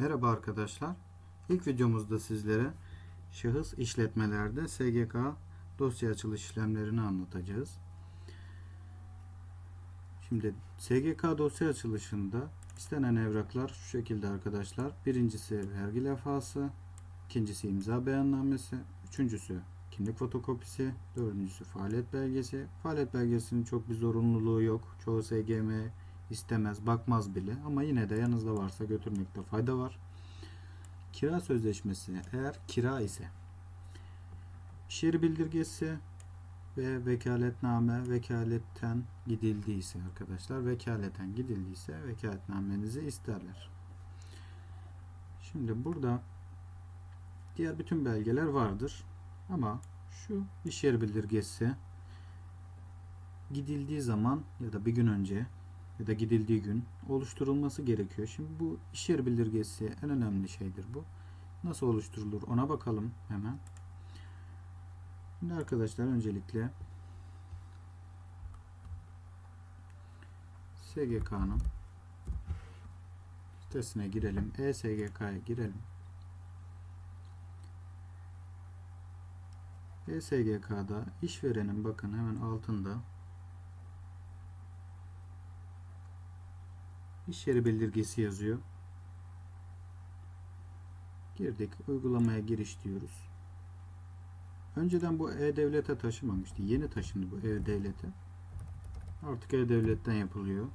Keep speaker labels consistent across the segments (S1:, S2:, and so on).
S1: Merhaba arkadaşlar. İlk videomuzda sizlere şahıs işletmelerde SGK dosya açılış işlemlerini anlatacağız. Şimdi SGK dosya açılışında istenen evraklar şu şekilde arkadaşlar. Birincisi vergi levhası, ikincisi imza beyannamesi, üçüncüsü kimlik fotokopisi, dördüncüsü faaliyet belgesi. Faaliyet belgesinin çok bir zorunluluğu yok. Çoğu SGM istemez, bakmaz bile ama yine de yanınızda varsa götürmekte fayda var. Kira sözleşmesi eğer kira ise yeri bildirgesi ve vekaletname vekaletten gidildiyse arkadaşlar vekaleten gidildiyse vekaletnamenizi isterler. Şimdi burada diğer bütün belgeler vardır ama şu iş yeri bildirgesi gidildiği zaman ya da bir gün önce ya da gidildiği gün oluşturulması gerekiyor. Şimdi bu iş yeri bildirgesi en önemli şeydir bu. Nasıl oluşturulur ona bakalım hemen. Şimdi arkadaşlar öncelikle SGK'nın sitesine girelim. E-SGK'ya girelim. E-SGK'da işverenin bakın hemen altında iş yeri bildirgesi yazıyor. Girdik. Uygulamaya giriş diyoruz. Önceden bu E-Devlet'e taşımamıştı. Yeni taşındı bu E-Devlet'e. Artık E-Devlet'ten yapılıyor.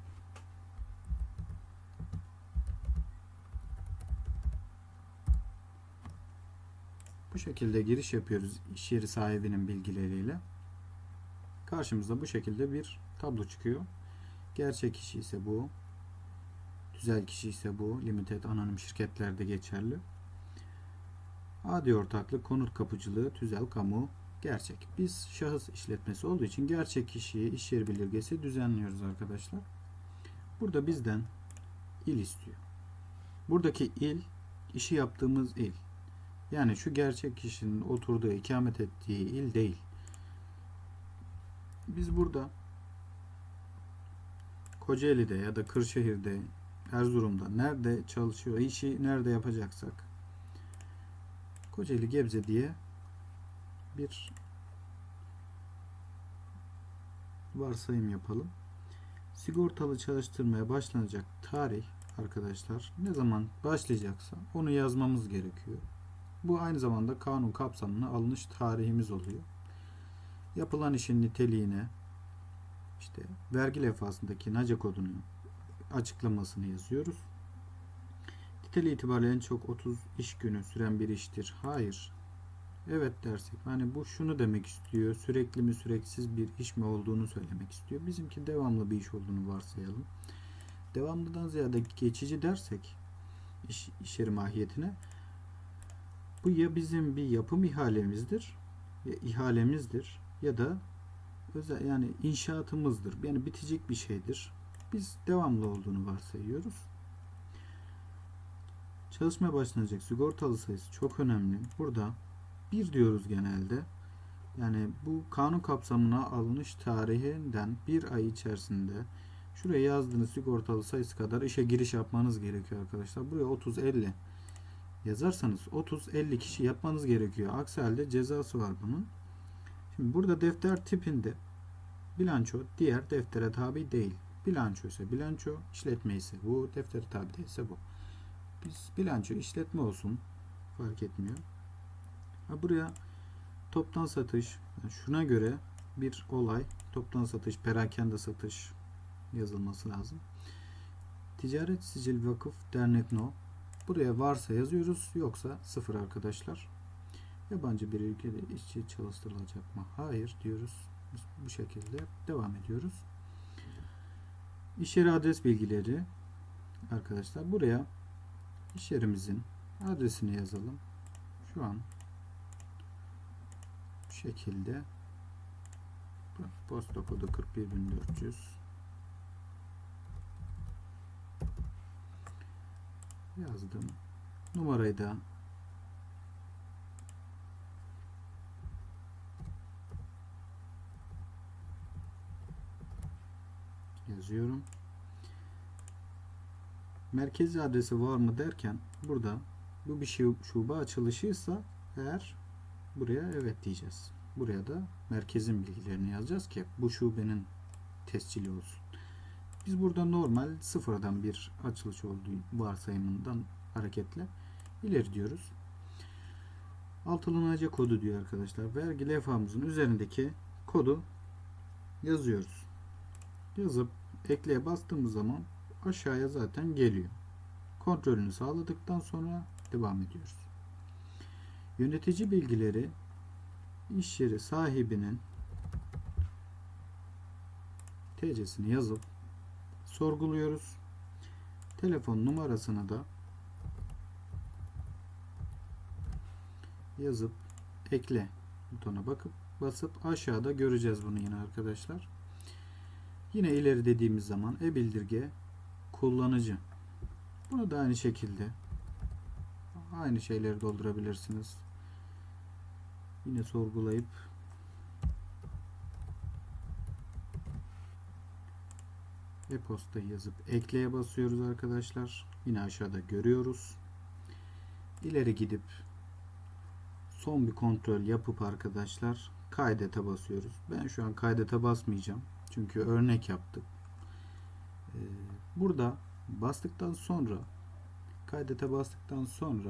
S1: Bu şekilde giriş yapıyoruz iş yeri sahibinin bilgileriyle. Karşımıza bu şekilde bir tablo çıkıyor. Gerçek kişi ise bu. Tüzel kişi ise bu. Limited anonim şirketlerde geçerli. Adi ortaklık, konut kapıcılığı, tüzel kamu, gerçek. Biz şahıs işletmesi olduğu için gerçek kişiyi iş yeri bildirgesi düzenliyoruz arkadaşlar. Burada bizden il istiyor. Buradaki il, işi yaptığımız il. Yani şu gerçek kişinin oturduğu, ikamet ettiği il değil. Biz burada Kocaeli'de ya da Kırşehir'de, Erzurum'da nerede çalışıyor, işi nerede yapacaksak Kocaeli Gebze diye bir varsayım yapalım. Sigortalı çalıştırmaya başlanacak tarih arkadaşlar ne zaman başlayacaksa onu yazmamız gerekiyor. Bu aynı zamanda kanun kapsamına alınış tarihimiz oluyor. Yapılan işin niteliğine işte vergi levhasındaki NACA kodunu açıklamasını yazıyoruz. Niteliği itibariyle en çok 30 iş günü süren bir iştir. Hayır. Evet dersek hani bu şunu demek istiyor. Sürekli mi süreksiz bir iş mi olduğunu söylemek istiyor. Bizimki devamlı bir iş olduğunu varsayalım. Devamlıdan ziyade geçici dersek iş, iş yeri mahiyetine bu ya bizim bir yapım ihalemizdir ya ihalemizdir ya da özel yani inşaatımızdır. Yani bitecek bir şeydir. Biz devamlı olduğunu varsayıyoruz. Çalışmaya başlanacak sigortalı sayısı çok önemli. Burada bir diyoruz genelde. Yani bu kanun kapsamına alınış tarihinden bir ay içerisinde şuraya yazdığınız sigortalı sayısı kadar işe giriş yapmanız gerekiyor arkadaşlar. Buraya 30-50 yazarsanız 30-50 kişi yapmanız gerekiyor. Aksi halde cezası var bunun. Şimdi burada defter tipinde bilanço diğer deftere tabi değil. Bilanço ise bilanço, işletme ise bu, deftere tabi değilse bu. Biz bilanço işletme olsun fark etmiyor. Ha buraya toptan satış yani şuna göre bir olay toptan satış, perakende satış yazılması lazım. Ticaret Sicil Vakıf Dernek No. Buraya varsa yazıyoruz yoksa sıfır arkadaşlar. Yabancı bir ülkede işçi çalıştırılacak mı? Hayır diyoruz. Biz bu şekilde devam ediyoruz. İş yeri adres bilgileri arkadaşlar buraya iş yerimizin adresini yazalım. Şu an bu şekilde posta kodu 41400 yazdım. Numarayı da yazıyorum. merkezi adresi var mı derken burada bu bir şu- şube açılışıysa eğer buraya evet diyeceğiz. Buraya da merkezin bilgilerini yazacağız ki bu şubenin tescili olsun. Biz burada normal sıfırdan bir açılış olduğu varsayımından hareketle ileri diyoruz. Altılı kodu diyor arkadaşlar. Vergi levhamızın üzerindeki kodu yazıyoruz. Yazıp ekleye bastığımız zaman aşağıya zaten geliyor. Kontrolünü sağladıktan sonra devam ediyoruz. Yönetici bilgileri iş yeri sahibinin TC'sini yazıp sorguluyoruz. Telefon numarasını da yazıp ekle butona bakıp basıp aşağıda göreceğiz bunu yine arkadaşlar. Yine ileri dediğimiz zaman e-bildirge kullanıcı. Bunu da aynı şekilde aynı şeyleri doldurabilirsiniz. Yine sorgulayıp e-postayı yazıp ekleye basıyoruz arkadaşlar. Yine aşağıda görüyoruz. İleri gidip son bir kontrol yapıp arkadaşlar kaydete basıyoruz. Ben şu an kaydete basmayacağım. Çünkü örnek yaptık. Ee, Burada bastıktan sonra kaydete bastıktan sonra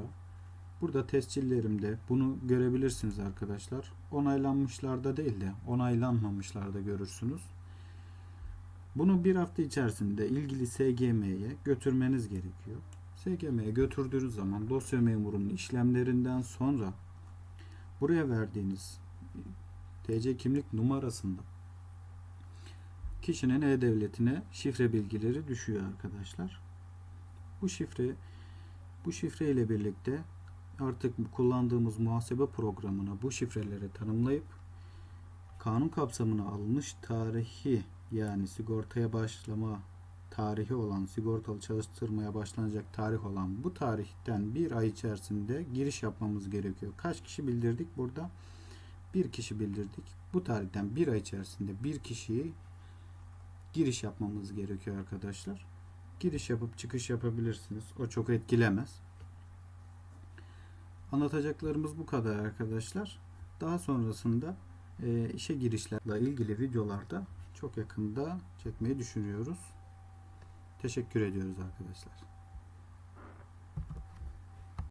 S1: burada tescillerimde bunu görebilirsiniz arkadaşlar. Onaylanmışlarda değil de onaylanmamışlarda görürsünüz. Bunu bir hafta içerisinde ilgili SGM'ye götürmeniz gerekiyor. SGM'ye götürdüğünüz zaman dosya memurunun işlemlerinden sonra buraya verdiğiniz TC kimlik numarasında kişinin e-devletine şifre bilgileri düşüyor arkadaşlar. Bu şifre bu şifre ile birlikte artık kullandığımız muhasebe programına bu şifreleri tanımlayıp kanun kapsamına alınmış tarihi yani sigortaya başlama tarihi olan sigortalı çalıştırmaya başlanacak tarih olan bu tarihten bir ay içerisinde giriş yapmamız gerekiyor. Kaç kişi bildirdik burada? Bir kişi bildirdik. Bu tarihten bir ay içerisinde bir kişiyi giriş yapmamız gerekiyor arkadaşlar. Giriş yapıp çıkış yapabilirsiniz. O çok etkilemez. Anlatacaklarımız bu kadar arkadaşlar. Daha sonrasında e, işe girişlerle ilgili videolarda çok yakında çekmeyi düşünüyoruz. Teşekkür ediyoruz arkadaşlar.